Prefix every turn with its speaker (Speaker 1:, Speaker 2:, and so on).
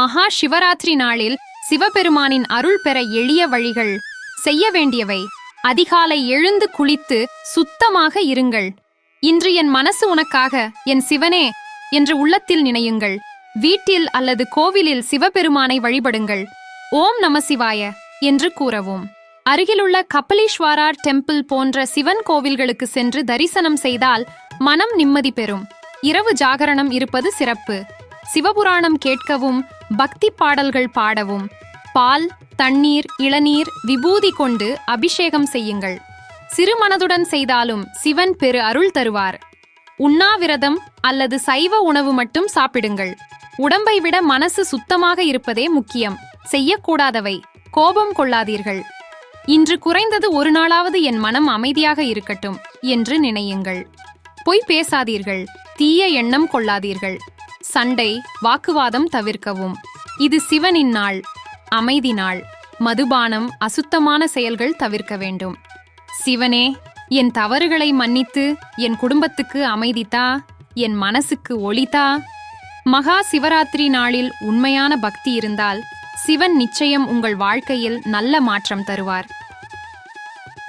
Speaker 1: மகா சிவராத்திரி நாளில் சிவபெருமானின் அருள் பெற எளிய வழிகள் செய்ய வேண்டியவை. அதிகாலை எழுந்து குளித்து சுத்தமாக இருங்கள். இன்று என் மனசு உனக்காக என் சிவனே என்று உள்ளத்தில் நினையுங்கள். வீட்டில் அல்லது கோவிலில் சிவபெருமானை வழிபடுங்கள். ஓம் நம சிவாய என்று கூறவும். அருகிலுள்ள கப்பலீஸ்வரார் டெம்பிள் போன்ற சிவன் கோவில்களுக்கு சென்று தரிசனம் செய்தால் மனம் நிம்மதி பெறும். இரவு ஜாகரணம் இருப்பது சிறப்பு. சிவபுராணம் கேட்கவும் பக்தி பாடல்கள் பாடவும். பால் தண்ணீர் இளநீர் விபூதி கொண்டு அபிஷேகம் செய்யுங்கள். சிறுமனதுடன் செய்தாலும் சிவன் பெரு அருள் தருவார். உண்ணாவிரதம் அல்லது சைவ உணவு மட்டும் சாப்பிடுங்கள். உடம்பை விட மனசு சுத்தமாக இருப்பதே முக்கியம். செய்யக்கூடாதவை. கோபம் கொள்ளாதீர்கள். இன்று குறைந்தது ஒரு நாளாவது என் மனம் அமைதியாக இருக்கட்டும் என்று நினையுங்கள். பொய் பேசாதீர்கள். தீய எண்ணம் கொள்ளாதீர்கள். சண்டை வாக்குவாதம் தவிர்க்கவும். இது சிவனின் நாள் அமைதி நாள். மதுபானம் அசுத்தமான செயல்கள் தவிர்க்க வேண்டும். சிவனே என் தவறுகளை மன்னித்து என் குடும்பத்துக்கு அமைதித்தா என் மனசுக்கு ஒளிதா மகா சிவராத்திரி நாளில் உண்மையான பக்தி இருந்தால் சிவன் நிச்சயம் உங்கள் வாழ்க்கையில் நல்ல மாற்றம் தருவார்.